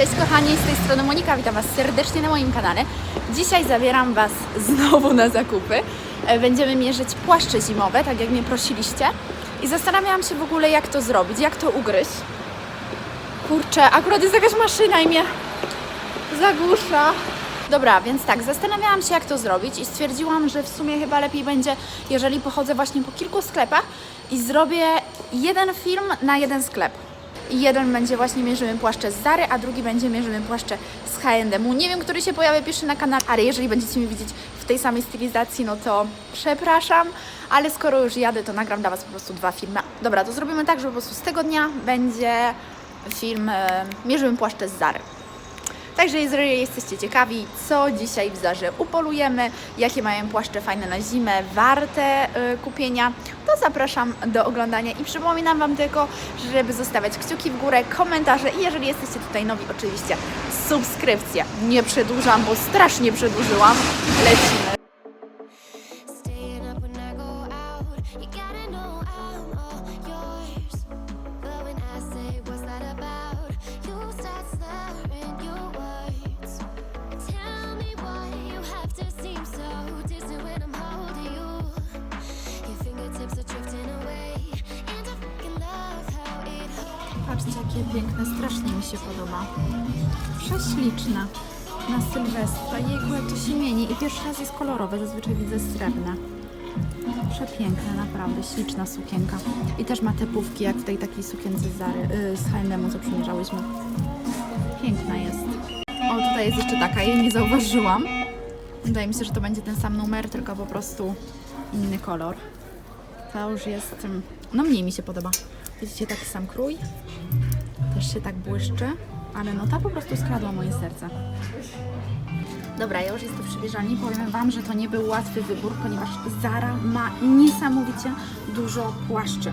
Cześć kochani, z tej strony Monika, witam Was serdecznie na moim kanale. Dzisiaj zabieram Was znowu na zakupy. E, Będziemy mierzyć płaszcze zimowe, tak jak mnie prosiliście. I zastanawiałam się w ogóle jak to zrobić, jak to ugryźć. Kurczę, akurat jest jakaś maszyna i mnie zagłusza. Dobra, więc tak, zastanawiałam się jak to zrobić i stwierdziłam, że w sumie chyba lepiej będzie, jeżeli pochodzę właśnie po kilku sklepach i zrobię jeden film na jeden sklep. I jeden będzie właśnie mierzymy płaszcze z Zary, a drugi będzie mierzymy płaszcze z H&M. Nie wiem, który się pojawi pierwszy na kanale, ale jeżeli będziecie mnie widzieć w tej samej stylizacji, no to przepraszam, ale skoro już jadę, to nagram dla Was po prostu dwa filmy. Dobra, to zrobimy tak, że po prostu z tego dnia będzie film e, Mierzymy płaszcze z Zary. Także jeżeli jesteście ciekawi, co dzisiaj w Zarze upolujemy, jakie mają płaszcze fajne na zimę, warte y, kupienia, to zapraszam do oglądania i przypominam Wam tylko, żeby zostawiać kciuki w górę, komentarze i jeżeli jesteście tutaj nowi, oczywiście subskrypcja. Nie przedłużam, bo strasznie przedłużyłam. Lecimy. Patrzcie, jakie piękne, strasznie mi się podoba. Prześliczne. Na Sylwestra. Jejku, jak to się mieni. I pierwszy raz jest kolorowe, zazwyczaj widzę srebrne. Przepiękne, naprawdę, śliczna sukienka. I też ma te pówki, jak w tej takiej sukience z Zary, yy, z H&M, co przymierzałyśmy. Piękna jest. O, tutaj jest jeszcze taka, jej nie zauważyłam. Wydaje mi się, że to będzie ten sam numer, tylko po prostu inny kolor. To już jest, no mniej mi się podoba. Widzicie, taki sam krój. Też się tak błyszczy, ale no ta po prostu skradła moje serce. Dobra, ja już jestem bieżani. Powiem Wam, że to nie był łatwy wybór, ponieważ Zara ma niesamowicie dużo płaszczy.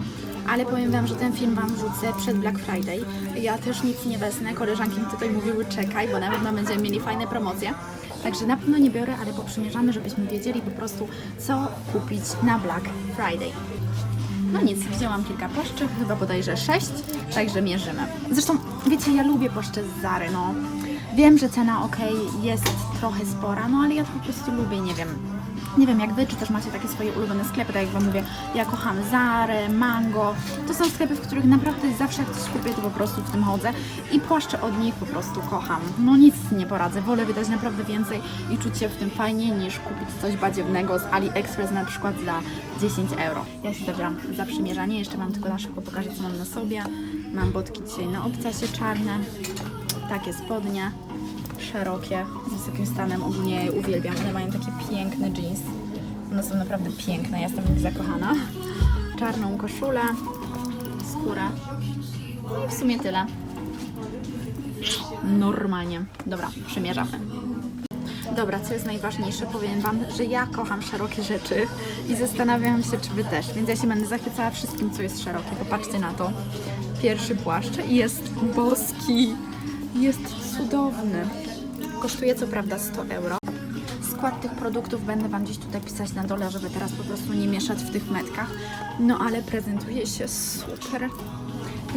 Ale powiem Wam, że ten film Wam wrzucę przed Black Friday. Ja też nic nie wezmę. Koleżanki mi tutaj mówiły czekaj, bo na pewno będziemy mieli fajne promocje. Także na pewno nie biorę, ale poprzymierzamy, żebyśmy wiedzieli po prostu, co kupić na Black Friday. No nic, wzięłam kilka płaszczy, chyba bodajże sześć, także mierzymy. Zresztą, wiecie, ja lubię płaszcze z Zary, no. Wiem, że cena ok, jest trochę spora, no ale ja to po prostu lubię, nie wiem. Nie wiem jak wy, czy też macie takie swoje ulubione sklepy, tak jak wam mówię, ja kocham Zarę, Mango. To są sklepy, w których naprawdę zawsze jak coś kupię, to po prostu w tym chodzę i płaszcze od nich po prostu kocham. No nic nie poradzę, wolę wydać naprawdę więcej i czuć się w tym fajnie niż kupić coś badziewnego z AliExpress na przykład za 10 euro. Ja się zabieram za przymierzanie, jeszcze mam tylko na szybko pokażę co mam na sobie. Mam botki dzisiaj na obcasie czarne, takie spodnie, szerokie, z wysokim stanem, ogólnie je uwielbiam. One mają takie piękne jeans. One są naprawdę piękne, ja jestem w nich zakochana. Czarną koszulę, skórę. No i w sumie tyle. Normalnie. Dobra, przymierzamy. Dobra, co jest najważniejsze, powiem Wam, że ja kocham szerokie rzeczy i zastanawiam się, czy Wy też, więc ja się będę zachwycała wszystkim, co jest szerokie. Popatrzcie na to. Pierwszy płaszcz jest boski, jest cudowny. Kosztuje co prawda 100 euro. Skład tych produktów będę Wam gdzieś tutaj pisać na dole, żeby teraz po prostu nie mieszać w tych metkach. No ale prezentuje się super.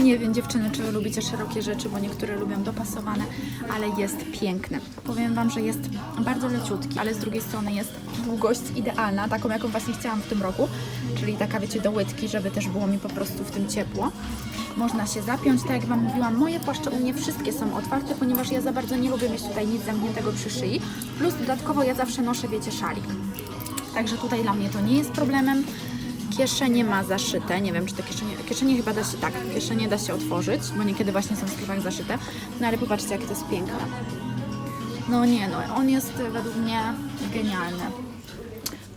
Nie wiem dziewczyny, czy lubicie szerokie rzeczy, bo niektóre lubią dopasowane, ale jest piękny. Powiem Wam, że jest bardzo leciutki, ale z drugiej strony jest długość idealna, taką jaką właśnie chciałam w tym roku, czyli taka wiecie do łydki, żeby też było mi po prostu w tym ciepło. Można się zapiąć, tak jak Wam mówiłam, moje płaszcze u mnie wszystkie są otwarte, ponieważ ja za bardzo nie lubię mieć tutaj nic zamkniętego przy szyi, plus dodatkowo ja zawsze noszę, wiecie, szalik. Także tutaj dla mnie to nie jest problemem. Kieszenie ma zaszyte. Nie wiem, czy te kieszenie. Kieszenie chyba da się tak. Kieszenie da się otworzyć, bo niekiedy właśnie są w sklepach zaszyte. No ale popatrzcie, jakie to jest piękne. No nie, no on jest według mnie genialny.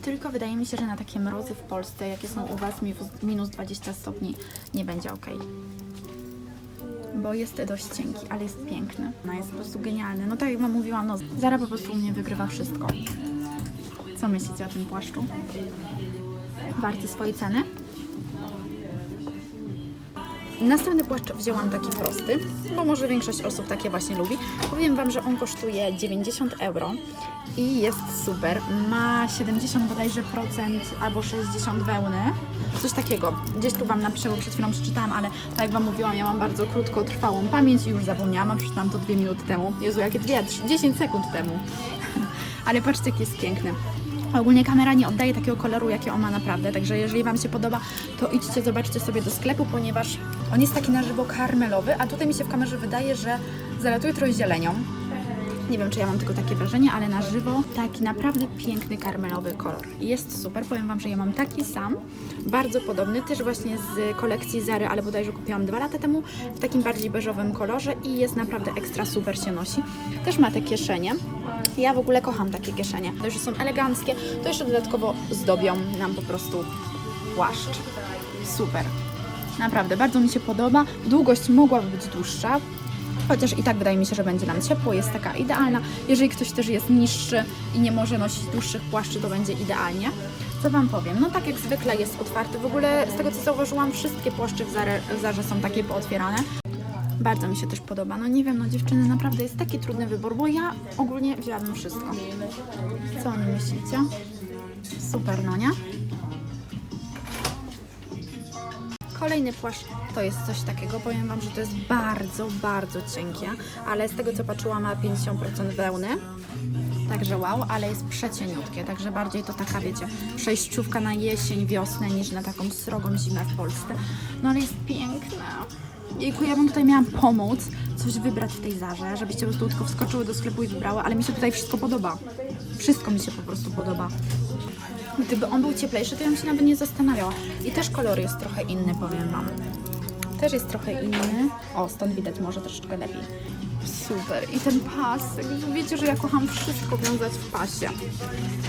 Tylko wydaje mi się, że na takie mrozy w Polsce, jakie są u Was, mi- minus 20 stopni, nie będzie ok. Bo jest dość cienki, ale jest piękny. No jest po prostu genialny. No tak jak Wam mówiłam, no Zara po prostu u mnie wygrywa wszystko. Co myślicie o tym płaszczu? Warty swojej ceny? Następny płaszcz wzięłam taki prosty, bo może większość osób takie właśnie lubi. Powiem Wam, że on kosztuje 90 euro i jest super. Ma 70 bodajże procent albo 60 wełny, coś takiego. Gdzieś tu Wam napiszę, bo przed chwilą przeczytałam, ale tak jak Wam mówiłam, ja mam bardzo krótkotrwałą pamięć i już zapomniałam, a przeczytałam to dwie minuty temu. Jezu, jakie dwie, trzy- 10 sekund temu. ale patrzcie, jaki jest piękny. Ogólnie kamera nie oddaje takiego koloru, jaki on ma naprawdę, także jeżeli Wam się podoba, to idźcie, zobaczcie sobie do sklepu, ponieważ on jest taki na żywo karmelowy, a tutaj mi się w kamerze wydaje, że zalatuje trochę zielenią. Nie wiem, czy ja mam tylko takie wrażenie, ale na żywo taki naprawdę piękny karmelowy kolor. Jest super, powiem Wam, że ja mam taki sam, bardzo podobny, też właśnie z kolekcji Zary, ale bodajże kupiłam dwa lata temu, w takim bardziej beżowym kolorze i jest naprawdę ekstra super się nosi. Też ma te kieszenie. Ja w ogóle kocham takie kieszenie, że są eleganckie, to jeszcze dodatkowo zdobią nam po prostu płaszcz. Super. Naprawdę, bardzo mi się podoba. Długość mogłaby być dłuższa, chociaż i tak wydaje mi się, że będzie nam ciepło, jest taka idealna. Jeżeli ktoś też jest niższy i nie może nosić dłuższych płaszczy, to będzie idealnie. Co Wam powiem? No tak jak zwykle jest otwarty. W ogóle z tego co zauważyłam, wszystkie płaszcze w Zarze, w są takie pootwierane. Bardzo mi się też podoba. No nie wiem, no dziewczyny, naprawdę jest taki trudny wybór, bo ja ogólnie wzięłabym wszystko. Co o nim myślicie? Super, no nie? Kolejny płaszcz to jest coś takiego, powiem Wam, że to jest bardzo, bardzo cienkie, ale z tego co patrzyłam ma 50% wełny, także wow, ale jest przecieniutkie, także bardziej to taka, wiecie, przejściówka na jesień, wiosnę niż na taką srogą zimę w Polsce. No ale jest piękne. Jejku, ja bym tutaj miała pomóc, coś wybrać w tej zarze, żebyście po prostu tylko wskoczyły do sklepu i wybrały, ale mi się tutaj wszystko podoba. Wszystko mi się po prostu podoba. Gdyby on był cieplejszy, to ja bym się nawet nie zastanawiała. I też kolor jest trochę inny, powiem Wam. Też jest trochę inny. O, stąd widać może troszeczkę lepiej. Super. I ten pasek. Wiecie, że ja kocham wszystko wiązać w pasie.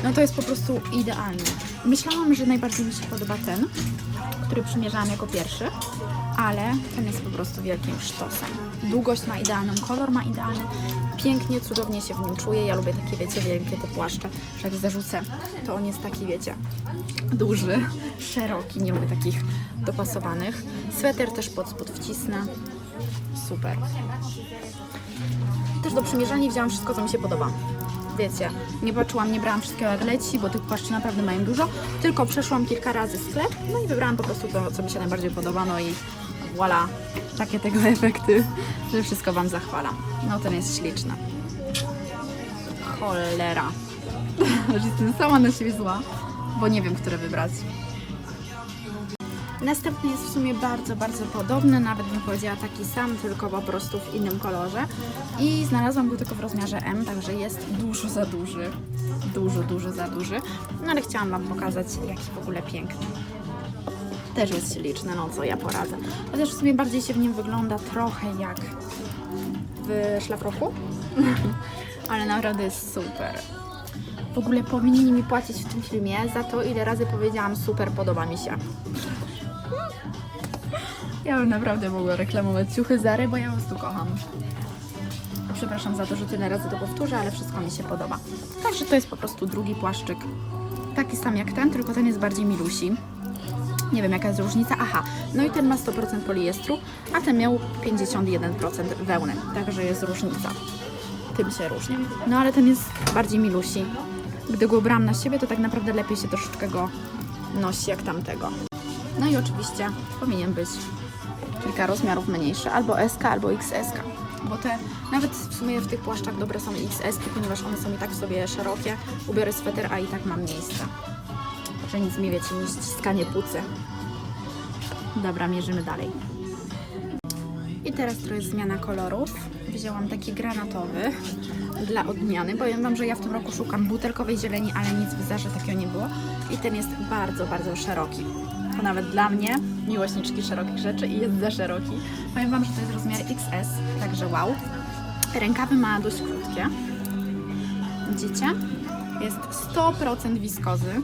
No to jest po prostu idealnie. Myślałam, że najbardziej mi się podoba ten, który przymierzałam jako pierwszy, ale ten jest po prostu wielkim sztosem. Długość ma idealną, kolor ma idealny, pięknie, cudownie się w nim czuję. Ja lubię takie, wiecie, wielkie te płaszcze, że jak zarzucę, to on jest taki, wiecie, duży, szeroki, nie lubię takich dopasowanych. Sweter też pod spód wcisnę. Super. Też do przymierzania wzięłam wszystko, co mi się podoba. Wiecie, nie patrzyłam, nie brałam wszystkiego jak leci, bo tych płaszczy naprawdę mają dużo, tylko przeszłam kilka razy sklep, no i wybrałam po prostu to, co mi się najbardziej podoba, no i voilà, takie tego efekty, że wszystko Wam zachwalam. No ten jest śliczny. Cholera. Że jestem sama na siebie zła, bo nie wiem, które wybrać. Następny jest w sumie bardzo, bardzo podobny, nawet bym powiedziała taki sam, tylko po prostu w innym kolorze. I znalazłam go tylko w rozmiarze M, także jest dużo za duży. Dużo, dużo za duży. No ale chciałam Wam pokazać, jaki w ogóle piękny. Też jest śliczny, no co ja poradzę. Chociaż w sumie bardziej się w nim wygląda trochę jak w szlafroku. ale naprawdę jest super. W ogóle powinni mi płacić w tym filmie za to, ile razy powiedziałam super, podoba mi się. Ja bym naprawdę mogła reklamować ciuchy Zary, bo ja po prostu kocham. Przepraszam za to, że tyle razy to powtórzę, ale wszystko mi się podoba. Także to jest po prostu drugi płaszczyk. Taki sam jak ten, tylko ten jest bardziej milusi. Nie wiem jaka jest różnica. Aha, no i ten ma 100% poliestru, a ten miał 51% wełny. Także jest różnica. Tym się różni. No ale ten jest bardziej milusi. Gdy go ubrałam na siebie, to tak naprawdę lepiej się troszeczkę go nosi jak tamtego. No i oczywiście powinien być kilka rozmiarów mniejszy, albo SK, albo XS. Bo te, nawet w sumie w tych płaszczach dobre są XS, ponieważ one są i tak sobie szerokie. Ubiorę sweter, a i tak mam miejsce. Że nic mi wiecie, nie ściskanie pucy. Dobra, mierzymy dalej. I teraz to jest zmiana kolorów. Wzięłam taki granatowy dla odmiany. Powiem Wam, że ja w tym roku szukam butelkowej zieleni, ale nic w Zarze takiego nie było. I ten jest bardzo, bardzo szeroki. To nawet dla mnie, miłośniczki szerokich rzeczy i jest za szeroki. Powiem Wam, że to jest rozmiar XS, także wow. Rękawy ma dość krótkie. Widzicie? Jest 100% wiskozy.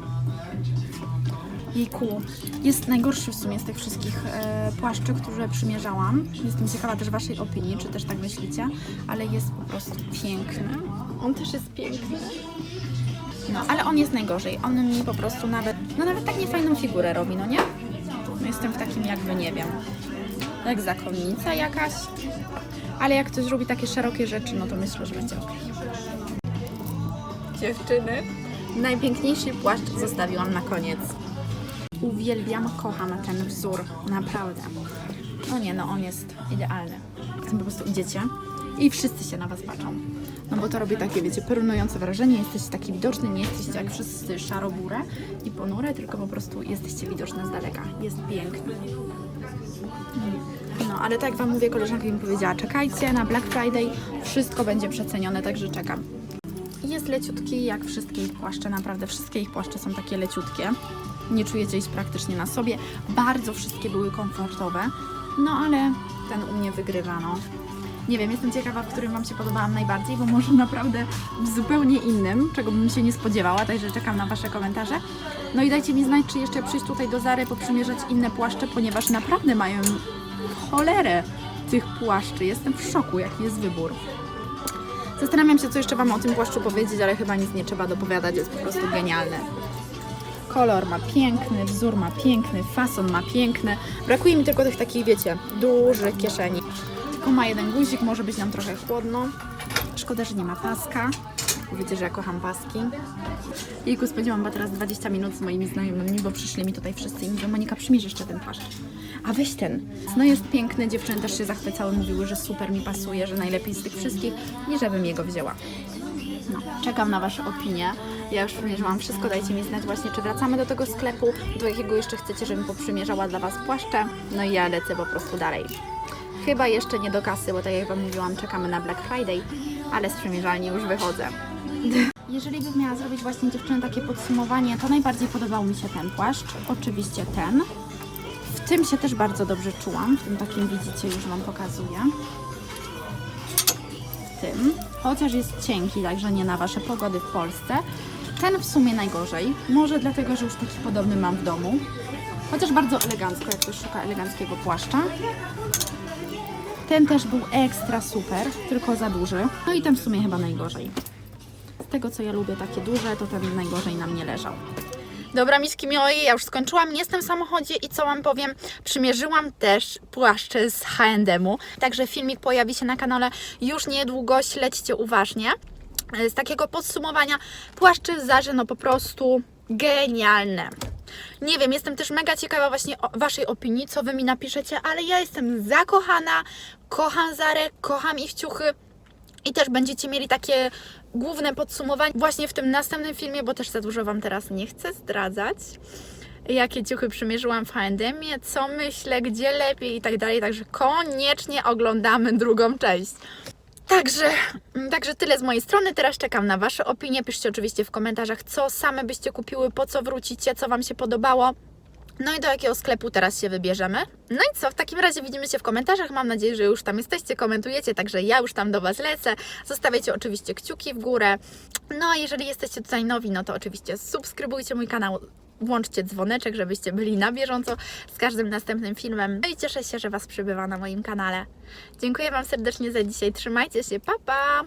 Jejku, jest najgorszy w sumie z tych wszystkich e, płaszczy, które przymierzałam. Jestem ciekawa też Waszej opinii, czy też tak myślicie, ale jest po prostu piękny. On też jest piękny. No, ale on jest najgorzej. On mi po prostu nawet, no nawet tak niefajną figurę robi, no nie? No, jestem w takim jakby, nie wiem, Jak zakonnica jakaś. Ale jak ktoś robi takie szerokie rzeczy, no to myślę, że będzie ok. Dziewczyny, najpiękniejszy płaszcz zostawiłam na koniec. Uwielbiam, kocham ten wzór, naprawdę. No nie, no on jest idealny. Po prostu idziecie i wszyscy się na Was patrzą. No bo to robi takie, wiecie, piorunujące wrażenie, jesteście taki widoczny, nie jesteście jak wszyscy szarobure i ponure, tylko po prostu jesteście widoczne z daleka. Jest piękny. No, ale tak jak Wam mówię, koleżanka mi powiedziała, czekajcie na Black Friday, wszystko będzie przecenione, także czekam. Jest leciutki, jak wszystkie ich płaszcze, naprawdę wszystkie ich płaszcze są takie leciutkie. Nie czujecie ich praktycznie na sobie. Bardzo wszystkie były komfortowe, no ale ten u mnie wygrywa, no. Nie wiem, jestem ciekawa, w którym Wam się podobałam najbardziej, bo może naprawdę w zupełnie innym, czego bym się nie spodziewała, także czekam na Wasze komentarze. No i dajcie mi znać, czy jeszcze przyjść tutaj do Zary, poprzymierzać inne płaszcze, ponieważ naprawdę mają cholerę tych płaszczy. Jestem w szoku, jaki jest wybór. Zastanawiam się, co jeszcze Wam o tym płaszczu powiedzieć, ale chyba nic nie trzeba dopowiadać, jest po prostu genialny. Kolor ma piękny, wzór ma piękny, fason ma piękny. Brakuje mi tylko tych takich, wiecie, dużych kieszeni. Tylko ma jeden guzik, może być nam trochę chłodno. Szkoda, że nie ma paska. Wiecie, że ja kocham paski. Jejku, spędziłam chyba teraz 20 minut z moimi znajomymi, bo przyszli mi tutaj wszyscy i mówią, Monika, przymierz jeszcze ten płaszcz. A weź ten. No jest piękny, dziewczyny też się zachwycały, mówiły, że super mi pasuje, że najlepiej z tych wszystkich i żebym jego wzięła. No, czekam na Wasze opinie. Ja już przymierzyłam wszystko, dajcie mi znać właśnie, czy wracamy do tego sklepu, do jakiego jeszcze chcecie, żebym poprzymierzała dla Was płaszcze. No i ja lecę po prostu dalej. Chyba jeszcze nie do kasy, bo tak jak Wam mówiłam, czekamy na Black Friday, ale z przymierzalni już wychodzę. Jeżeli bym miała zrobić właśnie dziewczyny takie podsumowanie, to najbardziej podobał mi się ten płaszcz, oczywiście ten. W tym się też bardzo dobrze czułam, w tym takim widzicie, już Wam pokazuję. W tym, chociaż jest cienki, także nie na Wasze pogody w Polsce. Ten w sumie najgorzej, może dlatego, że już taki podobny mam w domu. Chociaż bardzo elegancko, jak ktoś szuka eleganckiego płaszcza. Ten też był ekstra super, tylko za duży. No i ten w sumie chyba najgorzej. Z tego co ja lubię takie duże, to ten najgorzej na mnie leżał. Dobra, miski mioje, ja już skończyłam, jestem w samochodzie i co Wam powiem, przymierzyłam też płaszcze z H&M-u, także filmik pojawi się na kanale już niedługo, śledźcie uważnie. Z takiego podsumowania, płaszcze z Zarze, no po prostu genialne. Nie wiem, jestem też mega ciekawa właśnie Waszej opinii, co Wy mi napiszecie, ale ja jestem zakochana, kocham Zarę, kocham ich ciuchy i też będziecie mieli takie główne podsumowanie właśnie w tym następnym filmie, bo też za dużo Wam teraz nie chcę zdradzać. Jakie ciuchy przymierzyłam w H&M, co myślę, gdzie lepiej i tak dalej. Także koniecznie oglądamy drugą część. Także, mm, także tyle z mojej strony. Teraz czekam na Wasze opinie. Piszcie oczywiście w komentarzach, co same byście kupiły, po co wrócicie, co Wam się podobało. No i do jakiego sklepu teraz się wybierzemy? No i co, w takim razie widzimy się w komentarzach. Mam nadzieję, że już tam jesteście, komentujecie, także ja już tam do Was lecę. Zostawiajcie oczywiście kciuki w górę. No a jeżeli jesteście tutaj nowi, no to oczywiście subskrybujcie mój kanał. Włączcie dzwoneczek, żebyście byli na bieżąco z każdym następnym filmem. No i cieszę się, że Was przybywa na moim kanale. Dziękuję Wam serdecznie za dzisiaj. Trzymajcie się, pa pa!